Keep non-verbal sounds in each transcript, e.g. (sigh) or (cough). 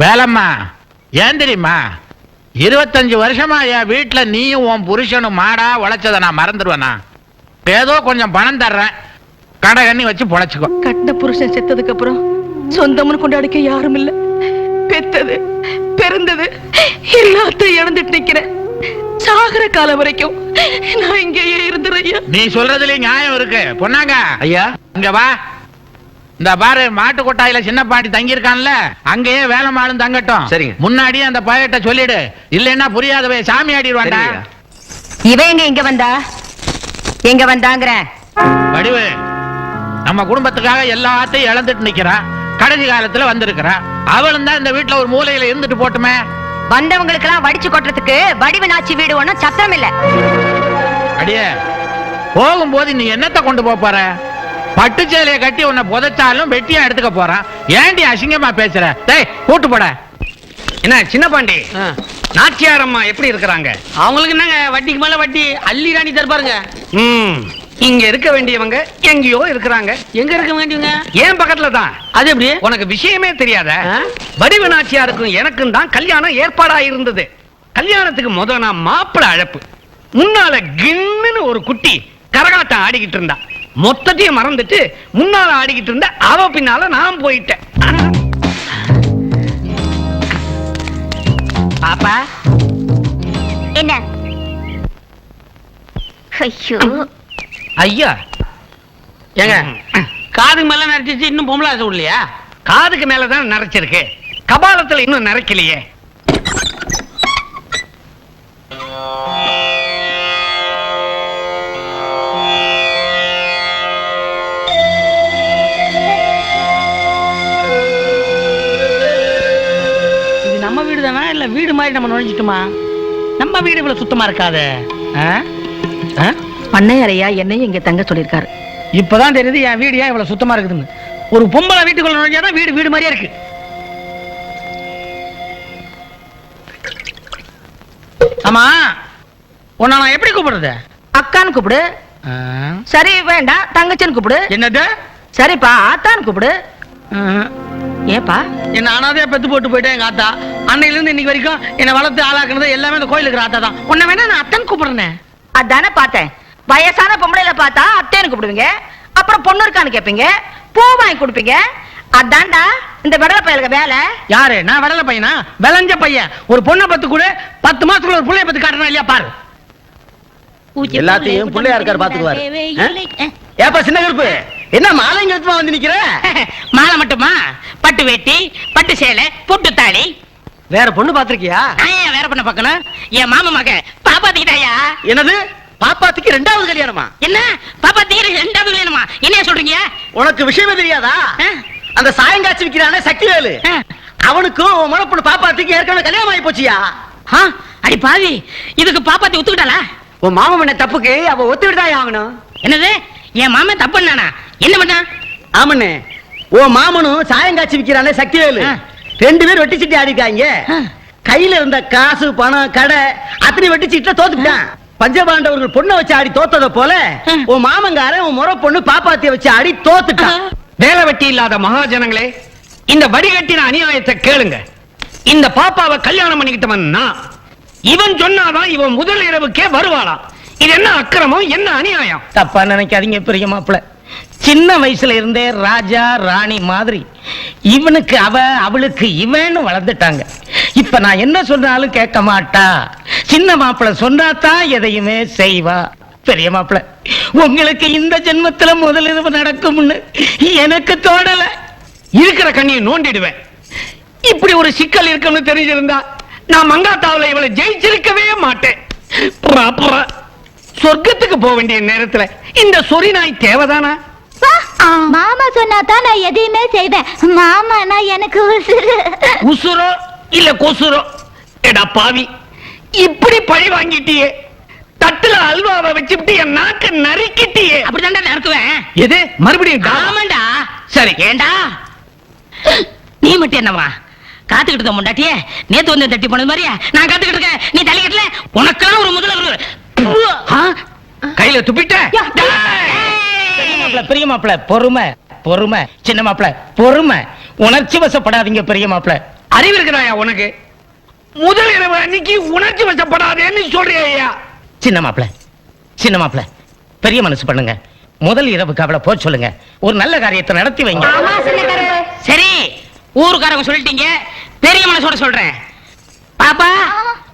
வேலம்மா ஏன் தெரியுமா? இருபத்தஞ்சு வருஷமா என் வீட்டுல நீயும் உன் புருஷனும் மாடா உழைச்சதை நான் மறந்துடுவேனா? ஏதோ கொஞ்சம் பணம் தர்றேன். கடை கண்ணி வச்சு பொழைச்சுக்கோ. கட்டின புருஷன் செத்ததுக்கு அப்புறம் சொந்தம்னு கொண்டாடிக்க யாரும் இல்ல. பெத்தது பிறந்தது எல்லாத்தையும் இழந்துட்டு நிக்கிறேன். சாகர காலம் வரைக்கும் நான் இங்கேயே இருந்துறையா நீ சொல்றதுல நியாயம் இருக்கு. பொன்னாங்க ஐயா? இங்க வா. இந்த பாரு மாட்டு கொட்டாயில சின்ன பாட்டி தங்கியிருக்கான்ல அங்கேயே வேலை மாடும் தங்கட்டும். சரிங்க. முன்னாடியே அந்த பயட்ட சொல்லிடு. இல்லைன்னா புரியாதவே சாமி ஆடிடுவாண்டா சரிங்க. இவ எங்க இங்க வந்தா? எங்க வந்தாங்கிற? வடிவு நம்ம குடும்பத்துக்காக எல்லாத்தையும் இழந்துட்டு நிக்கிறா. கடைசி காலத்துல வந்திருக்கிறா. அவளும் தான் இந்த வீட்டுல ஒரு மூலையில இருந்துட்டு போட்டுமே. வந்தவங்களுக்கெல்லாம் வடிச்சு கொட்டுறதுக்கு வடிவனாச்சி வீடு ஒண்ணும் சத்திரம் இல்ல. அடியே போகும்போது நீ என்னத்தை கொண்டு போற? பட்டு சேலைய கட்டி உன்னை புதைச்சாலும் வெட்டியா எடுத்துக்க போறான். ஏன்டி அசிங்கமா பேசுற? டேய் கூட்டு போட. என்ன சின்ன பாண்டி? நாச்சியார் அம்மா எப்படி இருக்கிறாங்க? அவங்களுக்கு என்னங்க வட்டிக்கு மேல வட்டி அள்ளி ராணி தருப்பாருங்க. ம் இங்க இருக்க வேண்டியவங்க எங்கேயோ இருக்கிறாங்க. எங்க இருக்க வேண்டியவங்க? ஏன் பக்கத்துல தான்? அது எப்படி? உனக்கு விஷயமே தெரியாத? வடிவு நாச்சியாருக்கும் எனக்கும் தான் கல்யாணம் ஏற்பாடா இருந்தது. கல்யாணத்துக்கு முத நான் மாப்பிள அழைப்பு. முன்னால கின்னுன்னு ஒரு குட்டி கரகாட்டம் ஆடிக்கிட்டு இருந்தா. மொத்தத்தையும் மறந்துட்டு முன்னால ஆடிக்கிட்டு இருந்த அவ பின்னால நான் போயிட்டேன். பாப்பா. என்ன? ஐயோ. ஐயா. ஏங்க காது மேல நடிச்சிச்சு இன்னும் பொம்பளை ஆசை விடலையா? காதுக்கு மேலதான் நிறைச்சிருக்கு கபாலத்துல இன்னும் நிறைக்கலையே இல்ல வீடு மாதிரி நம்ம நுழைஞ்சிட்டுமா? நம்ம வீடு இவ்வளவு சுத்தமா இருக்காதே? பண்ணையாரையா என்னையும் இங்க தங்க சொல்லிருக்காரு இப்பதான் தெரியுது என் வீடு ஏன் இவ்வளவு சுத்தமா இருக்குதுன்னு. ஒரு பொம்பளை வீட்டுக்குள்ள நுழைஞ்சாதான் வீடு வீடு மாதிரியே இருக்கு. ஆமா? உன்னை நான் எப்படி கூப்பிடுறது? அக்கான்னு கூப்பிடு? சரி வேண்டாம். தங்கச்சின்னு கூப்பிடு. என்னது? சரிப்பா ஆத்தான்னு கூப்பிடு. ஏப்பா? என்ன அனாதையா பெத்து போட்டு போயிட்டேன் எங்க ஆத்தா. அன்னையில இருந்து இன்னைக்கு வரைக்கும் என்ன வளர்த்து ஆளாக்குனது எல்லாமே இந்த கோயிலுக்கு ஆத்தா தான் உன்னை வேணா நான் அத்தன் கூப்பிடுறேன். அதானே பார்த்தேன். வயசான பொம்பளையில பார்த்தா அத்தேன்னு கூப்பிடுவீங்க. அப்புறம் பொண்ணு இருக்கான்னு கேட்பீங்க பூ வாங்கி கொடுப்பீங்க. அதான்டா இந்த விடல பயலுக்கு வேலை. யாரு? நான் விடல பையனா? விளைஞ்ச பையன். ஒரு பொண்ணை பத்து கூட பத்து மாசத்துக்குள்ள ஒரு புள்ளைய பத்து காட்டுறா இல்லையா? பாரு. எல்லாத்தையும் பிள்ளையா இருக்காரு பாத்துக்குவாரு. ஏப்பா சின்ன கருப்பு. என்ன மாலைங்க வந்து நிக்கிற? (laughs) மாலை மட்டுமா? பட்டு வேட்டி பட்டு சேலை பொட்டு தாலி. வேற பொண்ணு பாத்திருக்கியா வேற பண்ண பார்க்கணும்? என் மாமா மக பாப்பாத்திக்கிட்டாயா? என்னது? பாப்பாத்துக்கு ரெண்டாவது கல்யாணமா? என்ன? பாப்பாத்திக்கிற ரெண்டாவது வேணுமா என்ன சொல்றீங்க? உனக்கு விஷயமே தெரியாதா? அந்த சாயங்காட்சி விக்கிறானே சக்திவேலு. அவனுக்கும் முனப்பொண்ணு பாப்பாத்துக்கு ஏற்கனவே கல்யாணம் ஆகி போச்சியா? அடி பாவி. இதுக்கு பாப்பாத்தி ஒத்துக்கிட்டாளா? உன் மாமன் தப்புக்கு அவ ஒத்துக்கிட்டு தான் ஆகணும்? என்னது? என் மாமன் தப்பு பண்ணானா என்ன பண்ணா? ஆமண்ணே. உன் மாமனும் சாயங்காட்சி விக்கிறானே சக்திவேலு. ரெண்டு பேரும் வெட்டி சீட்டு ஆடிக்காங்க. கையில இருந்த காசு பணம் கடை அத்தனை வெட்டி சீட்டுல தோத்துட்டான். பஞ்சபாண்டவர்கள் பொண்ணை வச்சு ஆடி தோத்தத போல. உன் மாமங்காரன் உன் முறை பொண்ணு பாப்பாத்திய வச்சு ஆடி தோத்துட்டான். வேலை வெட்டி இல்லாத மகாஜனங்களே இந்த வடிகட்டின அநியாயத்தை கேளுங்க. இந்த பாப்பாவை கல்யாணம் பண்ணிக்கிட்டவன் நான். இவன் சொன்னாதான் இவன் முதல் இரவுக்கே வருவாளாம். இது என்ன அக்கிரமம் என்ன அநியாயம்? தப்பா நினைக்காதீங்க பெரிய மாப்பிள சின்ன வயசுல இருந்தே ராஜா ராணி மாதிரி. இவனுக்கு அவ அவளுக்கு இவன்னு வளர்ந்துட்டாங்க. இப்ப நான் என்ன சொன்னாலும் கேட்க மாட்டா. சின்ன மாப்பிள சொன்னாதான் எதையுமே செய்வா. பெரிய மாப்பிள உங்களுக்கு இந்த ஜென்மத்துல முதலிரவு நடக்கும்னு எனக்கு தோடல இருக்கிற கண்ணியை நோண்டிடுவேன். இப்படி ஒரு சிக்கல் இருக்கும்னு தெரிஞ்சிருந்தா நான் மங்காத்தாவுல இவளை ஜெயிச்சிருக்கவே மாட்டேன். சொர்க்கத்துக்கு போக வேண்டிய நேரத்துல இந்த சொறி நாய் தேவைதானா? மாமா சொன்னா தான் நான் எதையுமே செய்வேன். மாமானா எனக்கு உசுரு உசுரோ இல்ல கொசுரோ? எடா பாவி இப்படி பழி வாங்கிட்டியே. தட்டுல அல்வாவை வச்சுட்டு என் நாக்க நறுக்கிட்டியே. அப்படிதான்டா நடக்குவேன் எது? மறுபடியும்? ஆமாண்டா. சரி ஏண்டா? நீ மட்டும் என்னவா காத்துக்கிட்டு இருக்க முண்டாட்டியே நேத்து வந்து தட்டி போனது மாதிரியா? நான் காத்துக்கிட்டு இருக்கேன். நீ தலைக்கட்டல உனக்கெல்லாம் ஒரு முதல்ல ஆ? கையில துப்பிட்ட? பெரிய மாப்பிள பொறுமை பொறுமை சின்ன மாப்பிள பொறுமை. உணர்ச்சி வசப்படாதீங்க பெரிய மாப்பிள. அறிவு இருக்கிறாயா உனக்கு? முதல் இரவு அன்னைக்கு உணர்ச்சி வசப்படாதேன்னு சொல்றியா ஐயா? சின்ன மாப்பிள சின்ன மாப்பிள பெரிய மனசு பண்ணுங்க. முதல் இரவுக்கு அவளை போக சொல்லுங்க. ஒரு நல்ல காரியத்தை நடத்தி வைங்க. சரி ஊருக்காரங்க சொல்லிட்டீங்க. பெரிய மனசோட சொல்றேன். பாப்பா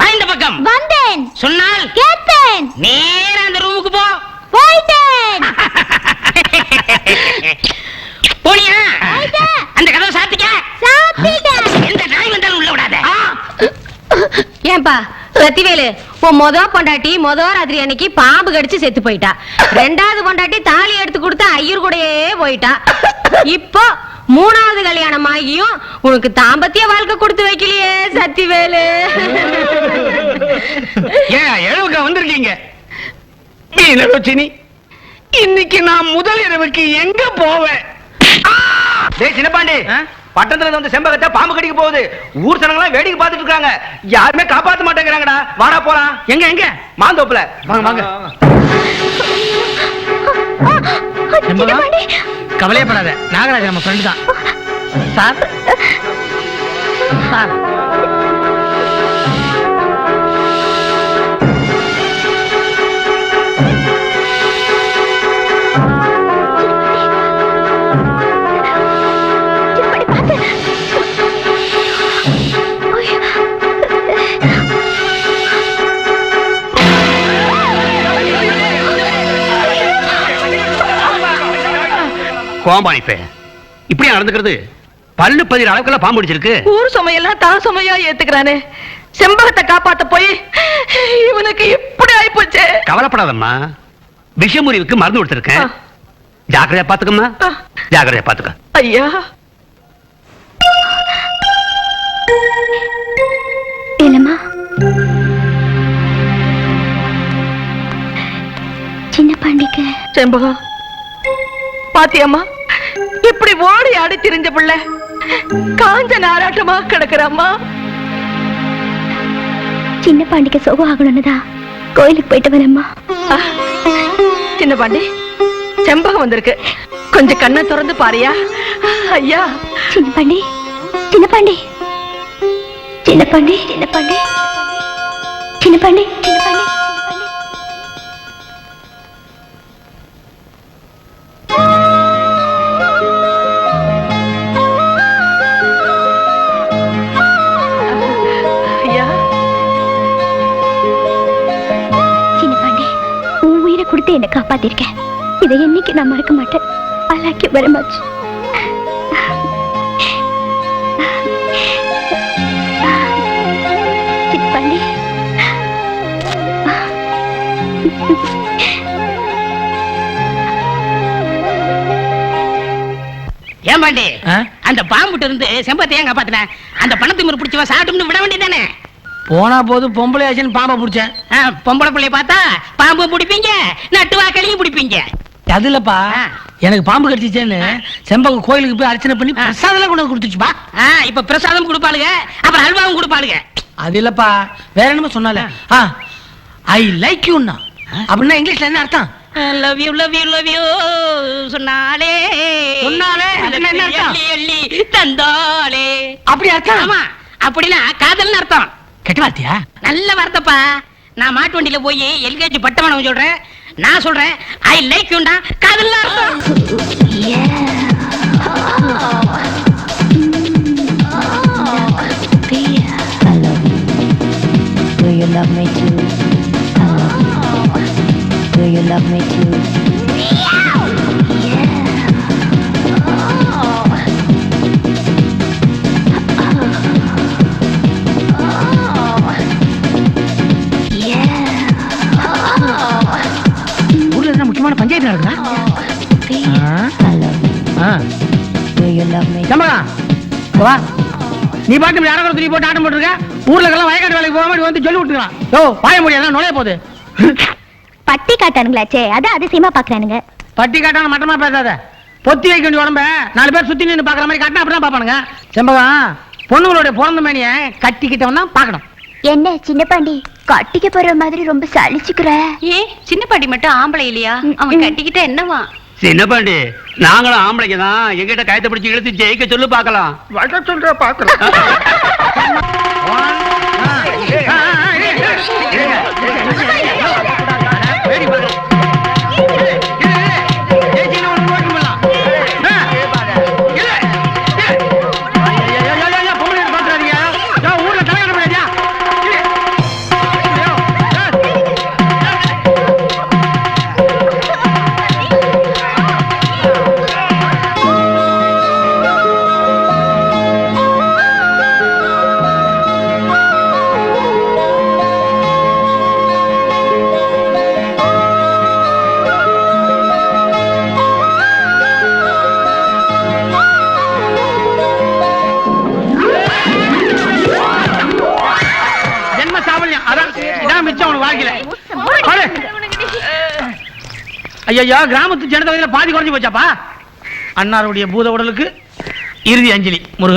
வா இந்த பக்கம். வந்தேன். சொன்னால் கேட்டேன். நேரா அந்த ரூமுக்கு போ. போயிட்டேன். (laughs) போனியா. அந்த கதவை சாத்திக்க. எந்த நாய் வந்தாலும் உள்ள விடாத. ஏன்பா சத்திவேலு உன் மொத பொண்டாட்டி மொத ராத்திரி அன்னைக்கு பாம்பு கடிச்சு செத்து போயிட்டா. ரெண்டாவது பொண்டாட்டி தாலி எடுத்து கொடுத்து ஐயர் கூடயே போயிட்டா. இப்போ மூணாவது கல்யாணம் ஆகியும் உனக்கு தாம்பத்திய வாழ்க்கை கொடுத்து வைக்கலையே சத்திவேலு. ஏன் எழுவுக்கா வந்திருக்கீங்க? மீனலட்சுமி இன்னைக்கு நான் முதல் இரவுக்கு எங்க போவேன்? டேய் சின்னப்பாண்டி பட்டணத்துல வந்து செம்பகத்தை பாம்பு கடிக்க போகுது. ஊர் ஜனங்களாம் வேடிக்கை பார்த்துட்டு இருக்காங்க. யாருமே காப்பாத்த மாட்டேங்கிறாங்கடா. வாடா போலாம். எங்க எங்க? மாந்தோப்புல. வாங்க வாங்க. சின்னப்பாண்டி. கவலையப்படாத. நாகராஜ் நம்ம ஃப்ரெண்டு தான். சார். சார். கோம்பாய்ப்பே இப்படியா நடந்துக்கிறது? பல்லு பதிர அளவுக்குள்ள பாம்பு பிடிச்சிருக்கு. ஊர் சுமையெல்லாம் தான் சுமையா ஏத்துக்கிறானே. செம்பகத்தை காப்பாத்த போய் இவனுக்கு இப்படி ஆயிப்போச்சே. கவலைப்படாதம்மா. விஷமுறிவுக்கு மருந்து கொடுத்துருக்கேன். ஜாக்கிரதையா பாத்துக்கம்மா. ஜாக்கிரதையா பாத்துக்க. ஐயா. இல்லம்மா சின்ன பாண்டிக்கு. செம்பகம். பாத்தியம்மா? இப்படி ஓடி ஆடி திரிஞ்ச பிள்ளை காஞ்ச நாராட்டமா கிடக்குறம்மா சின்ன பாண்டிக்கு சோகம் ஆகணும்னு தான் கோயிலுக்கு போயிட்டு வரேம்மா. சின்ன பாண்டி செம்பகம் வந்திருக்கு. கொஞ்சம் கண்ணை திறந்து பாரியா? ஐயா. சின்ன பாண்டி. சின்ன பாண்டி சின்ன பாண்டி. சின்ன பாண்டி சின்ன பாண்டி சின்ன பாண்டி. இதை என்னைக்கு நான் மறக்க மாட்டேன். I like you very much ஏன் பாண்டி? அந்த பாம்புட்டு இருந்து செம்பத்தை ஏன் காப்பாத்தின? அந்த பணத்தை முறை பிடிச்சவன் சாப்பிட்டு விட வேண்டியதானே போனா போது பொம்பளை ஆச்சுன்னு பாம்பை பிடிச்சேன். பொம்பளை பிள்ளைய பார்த்தா பாம்பு பிடிப்பீங்க நட்டுவா களியும் பிடிப்பீங்க. அதுலப்பா. எனக்கு பாம்பு கடிச்சிச்சேன்னு செம்பகம் கோயிலுக்கு போய் அர்ச்சனை பண்ணி பிரசாதம் கொண்டு கொடுத்துச்சுப்பா இப்ப பிரசாதம் கொடுப்பாளுங்க அப்புறம் அல்வாவும் கொடுப்பாளுங்க அது இல்லப்பா. வேற என்னமோ சொன்னால. ஐ லைக் யூன்னா அப்படின்னா இங்கிலீஷ்ல என்ன அர்த்தம்? Love you love you love you சொன்னாலே சொன்னாலே? என்ன அர்த்தம்? எள்ளி தந்தாளே. அப்படி அர்த்தம்? ஆமா. அப்படின்னா காதல்னு அர்த்தம். கெட்ட வார்த்தையா? நல்ல வார்த்தைப்பா. நான் மாட்டு வண்டியில போய் எல்கேஜி பட்டமணம் சொல்றேன். நான் சொல்றேன் ஐ லைக் யூண்டா காதல் me? சம்பகா வா. நீ பாட்டு யாரோ துணி போட்டு ஆட்டம் போட்டுருக்க? ஊர்ல எல்லாம் வயக்காட்டு வேலைக்கு போக மாதிரி வந்து சொல்லி விட்டுருக்கான் யோ வாய முடியாது நுழைய போகுது. பட்டி காட்டானுங்களாச்சே. அதான் அதிசயமா பாக்குறானுங்க. பட்டி காட்டான மட்டமா பேசாத. பொத்தி வைக்க வேண்டிய உடம்ப நாலு பேர் சுத்தி நின்று பாக்குற மாதிரி காட்டினா அப்படிதான் பாப்பானுங்க செம்பகம் பொண்ணுங்களுடைய பிறந்த மேனிய கட்டிக்கிட்டவன் தான் பாக்கணும் என்ன சின்ன பாண்டி கட்டிக்க போற மாதிரி ரொம்ப சலிச்சுக்கிற ஏ சின்ன பாட்டி மட்டும் ஆம்பளை இல்லையா அவன் கட்டிக்கிட்ட என்னவா சின்ன பாண்டி நாங்களும் ஆம்பளைங்க தான் எங்கிட்ட கயத்தை பிடிச்சு இழுத்து ஜெயிக்க சொல்லு பார்க்கலாம் வர சொல்ற பாக்கலாம் ஐயா கிராமத்து ஜனதொகையில பாதி குறைஞ்சு போச்சாப்பா? அன்னாருடைய பூத உடலுக்கு இறுதி அஞ்சலி முருகா.